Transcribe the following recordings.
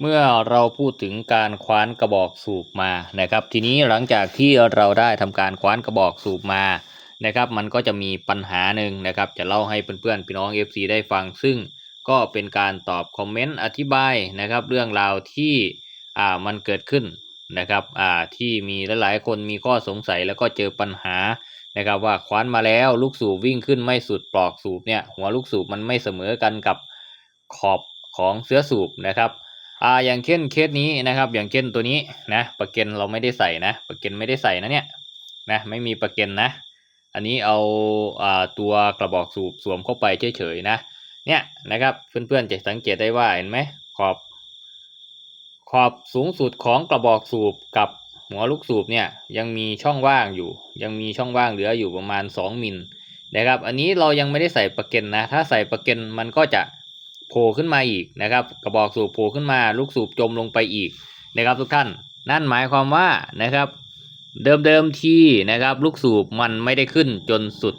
เมื่อเราพูดถึงการคว้านกระบอกสูบมานะครับ ทีนี้หลังจากที่เราได้ทำการคว้านกระบอกสูบมานะครับ มันก็จะมีปัญหาหนึ่งนะครับ จะเล่าให้เพื่อนๆพี่น้อง FC ได้ฟัง ซึ่งก็เป็นการตอบคอมเมนต์อธิบายนะครับ เรื่องราวที่อ่ามันเกิดขึ้นนะครับอ่าที่มีหลายๆคนมีข้อสงสัยแล้วก็เจอปัญหานะครับ ว่าคว้านมาแล้วลูกสูบวิ่งขึ้นไม่สุดปลอกสูบเนี่ยหัวลูกสูบมันไม่เสมอกันกับขอบของเสื้อสูบนะครับ อ่าอย่างเช่นเคสนี้นะครับ อย่างเช่นตัวนี้นะประเก็นเราไม่ได้ใส่นะประเก็นไม่ได้ใส่นะเนี่ยนะไม่มีประเก็นนะ อันนี้เอาอ่าตัวกระบอกสูบสวมเข้าไปเฉยๆนะเนี่ยนะครับเพื่อนๆจะสังเกตได้ว่าเห็นไหมขอบ ขอบสูงสุดของกระบอกสูบกับหัวลูกสูบเนี่ยยังมีช่องว่างอยู่ ยังมีช่องว่างเหลืออยู่ประมาณ 2มิลนะครับ อันนี้เรายังไม่ได้ใส่ประเก็นนะ ถ้าใส่ประเก็นมันก็จะ โผล่ขึ้นมาอีกนะครับ กระบอกสูบโผล่ขึ้นมา ลูกสูบจมลงไปอีกนะครับทุกท่าน นั่นหมายความว่านะครับ เดิมๆทีนะครับ ลูกสูบมันไม่ได้ขึ้นจนสุด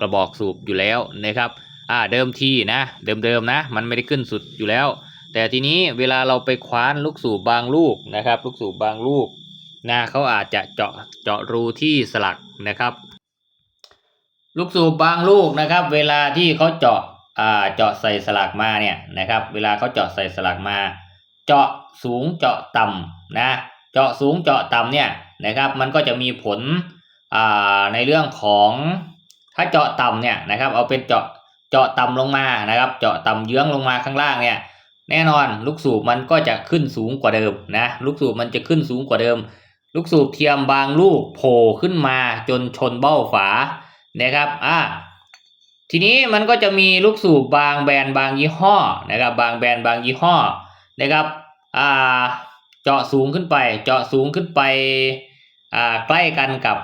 กระบอกสูบอยู่แล้วนะครับอ่าเดิมทีนะเดิมๆนะ มันไม่ได้ขึ้นสุดอยู่แล้ว แต่ทีนี้เวลาเราไปคว้านลูกสูบบางลูกนะครับ ลูกสูบบางลูกนะเขาอาจจะเจาะเจาะรูที่สลักนะครับ ลูกสูบบางลูกนะครับ เวลาที่เขาเจาะ เจาะใส่สลักมาเนี่ยนะครับ เวลาเขาเจาะใส่สลักมา เจาะสูงเจาะต่ำนะเจาะสูงเจาะต่ำเนี่ยนะครับมันก็จะมีผลในเรื่องของถ้าเจาะต่ำเนี่ยนะครับเอาเป็นเจาะเจาะต่ำลงมานะครับ เจาะต่ำเยื้องลงมาข้างล่างเนี่ยแน่นอนลูกสูบมันก็จะขึ้นสูงกว่าเดิมนะลูกสูบมันจะขึ้นสูงกว่าเดิม ลูกสูบเทียมบางลูกโผล่ขึ้นมาจนชนเบ้าฝานะครับอ่า ทีนี้มันก็จะมีลูกสูบบางแบรนด์บางยี่ห้อนะครับ บางแบรนด์บางยี่ห้อนะครับอ่าเจาะสูงขึ้นไป เจาะสูงขึ้นไปอ่าใกล้กันกับ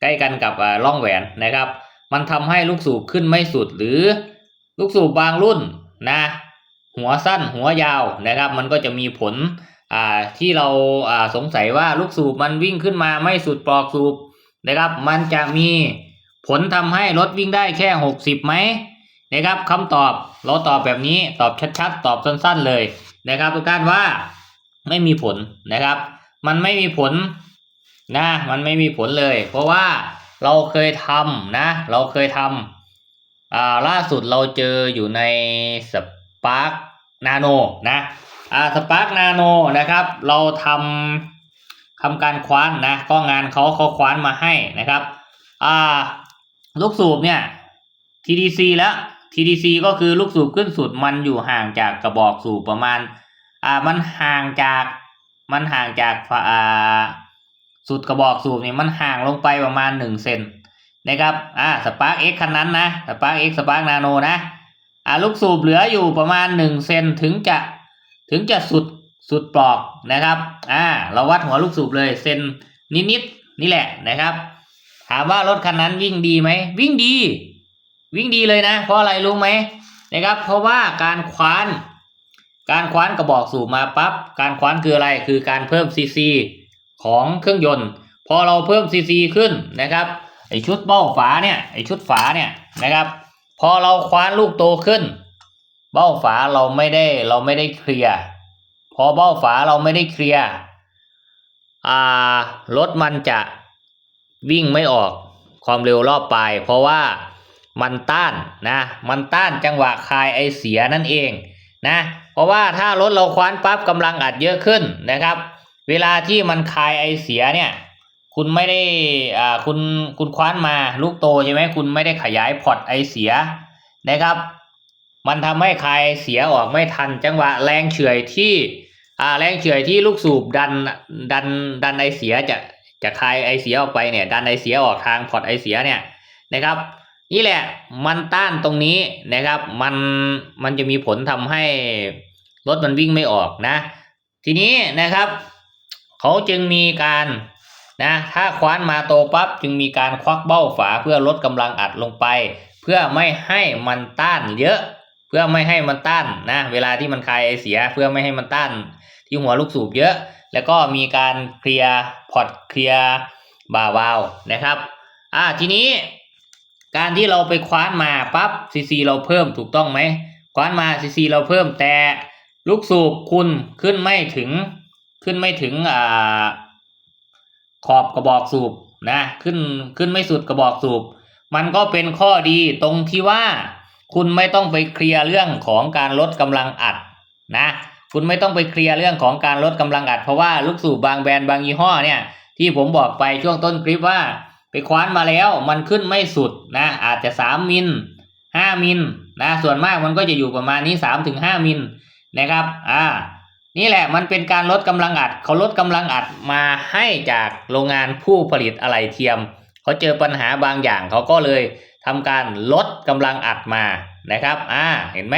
ใกล้กันกับอ่าร่องแหวนนะครับ มันทำให้ลูกสูบขึ้นไม่สุดหรือลูกสูบบางรุ่นนะหัวสั้นหัวยาวนะครับ มันก็จะมีผลอ่าที่เราอ่าสงสัยว่าลูกสูบมันวิ่งขึ้นมาไม่สุดปลอกสูบนะครับ มันจะมี ผลทำให้รถวิ่งได้แค่หกสิบไหมนะครับคำตอบเราตอบแบบนี้ตอบชัดๆ ตอบสั้นๆเลยนะครับทุกท่านว่าไม่มีผลนะครับ มันไม่มีผลนะมันไม่มีผลเลย เพราะว่าเราเคยทำนะ เราเคยทำอ่าล่าสุดเราเจออยู่ในสปาร์กนาโนนะอ่าสปาร์กนาโนนะครับ เราทำทำการคว้านนะก็งานเขาเขาคว้านมาให้นะครับอ่า ลูกสูบเนี่ย TDC แล้ว TDC ก็คือลูกสูบขึ้นสุดมันอยู่ห่างจากกระบอกสูบประมาณ อ่า มันห่างจากมันห่างจากฝาอ่าสุดกระบอกสูบเนี่ยมันห่างลงไปประมาณหนึ่งเซนนะครับ อ่าสปาร์กเอ็กคันนั้นนะสปาร์กเอ็กสปาร์กนาโนนะ อ่าลูกสูบเหลืออยู่ประมาณหนึ่งเซนถึงจะถึงจะสุดสุดปลอกนะครับ อ่า เราวัดหัวลูกสูบเลยเซนนิดนิดๆนี่แหละนะครับ ถามว่ารถคันนั้นวิ่งดีไหม วิ่งดี วิ่งดีเลยนะ เพราะอะไรรู้ไหมนะครับ เพราะว่าการคว้าน การคว้านกระบอกสูบมาปั๊บการคว้านคืออะไรคือการเพิ่มซีซีของเครื่องยนต์ พอเราเพิ่มซีซีขึ้นนะครับไอชุดเบ้าฝาเนี่ยไอชุดฝาเนี่ยนะครับ พอเราคว้านลูกโตขึ้น เบ้าฝาเราไม่ได้เราไม่ได้เคลียร์พอเบ้าฝาเราไม่ได้เคลียร์อ่ารถมันจะ วิ่งไม่ออกความเร็วรอบปลายเพราะว่ามันต้านนะ มันต้านจังหวะคลายไอเสียนั่นเองนะ เพราะว่าถ้ารถเราคว้านปั๊บกำลังอัดเยอะขึ้นนะครับ เวลาที่มันคลายไอเสียเนี่ย คุณไม่ได้อ่าคุณคุณคว้านมาลูกโตใช่ไหมคุณไม่ได้ขยายพอร์ตไอเสียนะครับ มันทำให้คลายเสียออกไม่ทัน จังหวะแรงเฉื่อยที่อ่าแรงเฉื่อยที่ลูกสูบดันดันดันไอเสียจะ จะคลายไอเสียออกไปเนี่ยดันไอเสียออกทางพอร์ตไอเสียเนี่ยนะครับ นี่แหละมันต้านตรงนี้นะครับ มันมันจะมีผลทำให้รถมันวิ่งไม่ออกนะ ทีนี้นะครับ เขาจึงมีการนะถ้าคว้านมาโตปั๊บจึงมีการควักเบ้าฝาเพื่อลดกำลังอัดลงไป เพื่อไม่ให้มันต้านเยอะ เพื่อไม่ให้มันต้านนะเวลาที่มันคลายไอเสีย เพื่อไม่ให้มันต้านที่หัวลูกสูบเยอะ แล้วก็มีการเคลียร์พอร์ตเคลียร์บาวาล์วนะครับอ่าทีนี้การที่เราไปคว้านมาปั๊บซีซีเราเพิ่มถูกต้องไหมคว้านมาซีซีเราเพิ่มแต่ลูกสูบคุณขึ้นไม่ถึงขึ้นไม่ถึงอ่าขอบกระบอกสูบนะขึ้นขึ้นไม่สุดกระบอกสูบ มันก็เป็นข้อดีตรงที่ว่า คุณไม่ต้องไปเคลียร์เรื่องของการลดกำลังอัดนะ คุณไม่ต้องไปเคลียร์เรื่องของการลดกำลังอัด เพราะว่าลูกสูบบางแบรนด์บางยี่ห้อเนี่ย ที่ผมบอกไปช่วงต้นคลิปว่า ไปคว้านมาแล้วมันขึ้นไม่สุดนะอาจจะสามมิลห้ามิลนะส่วนมากมันก็จะอยู่ประมาณนี้สามถึงห้ามิลนะครับอ่านี่แหละมันเป็นการลดกำลังอัดเขาลดกำลังอัดมาให้จากโรงงานผู้ผลิตอะไหล่เทียมเขาเจอปัญหาบางอย่างเขาก็เลยทำการลดกำลังอัดมานะครับอ่าเห็นไหม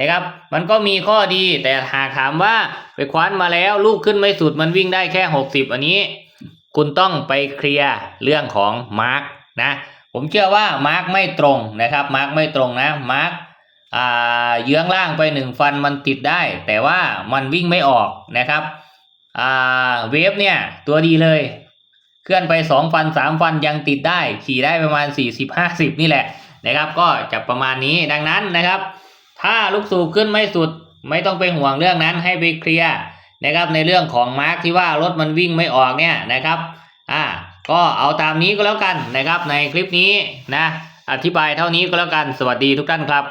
นะครับ มันก็มีข้อดีแต่หากถามว่าไปคว้านมาแล้วลูกขึ้นไม่สุดมันวิ่งได้แค่หกสิบอันนี้ คุณต้องไปเคลียร์เรื่องของมาร์กนะผมเชื่อว่ามาร์กไม่ตรงนะครับมาร์กไม่ตรงนะมาร์กเยื้องล่างไปหนึ่งฟันมันติดได้ แต่ว่ามันวิ่งไม่ออกนะครับเวฟเนี่ยตัวดีเลย เคลื่อนไปสองฟันสามฟันยังติดได้ ขี่ได้ประมาณสี่สิบห้าสิบนี่แหละนะครับ ก็จะประมาณนี้ดังนั้นนะครับ ถ้าลูกสูบขึ้นไม่สุด ไม่ต้องไปห่วงเรื่องนั้นให้ไปเคลียร์นะครับในเรื่องของมาร์กที่ว่ารถมันวิ่งไม่ออกเนี่ยนะครับอ่าก็เอาตามนี้ก็แล้วกันนะครับในคลิปนี้นะอธิบายเท่านี้ก็แล้วกันสวัสดีทุกท่านครับ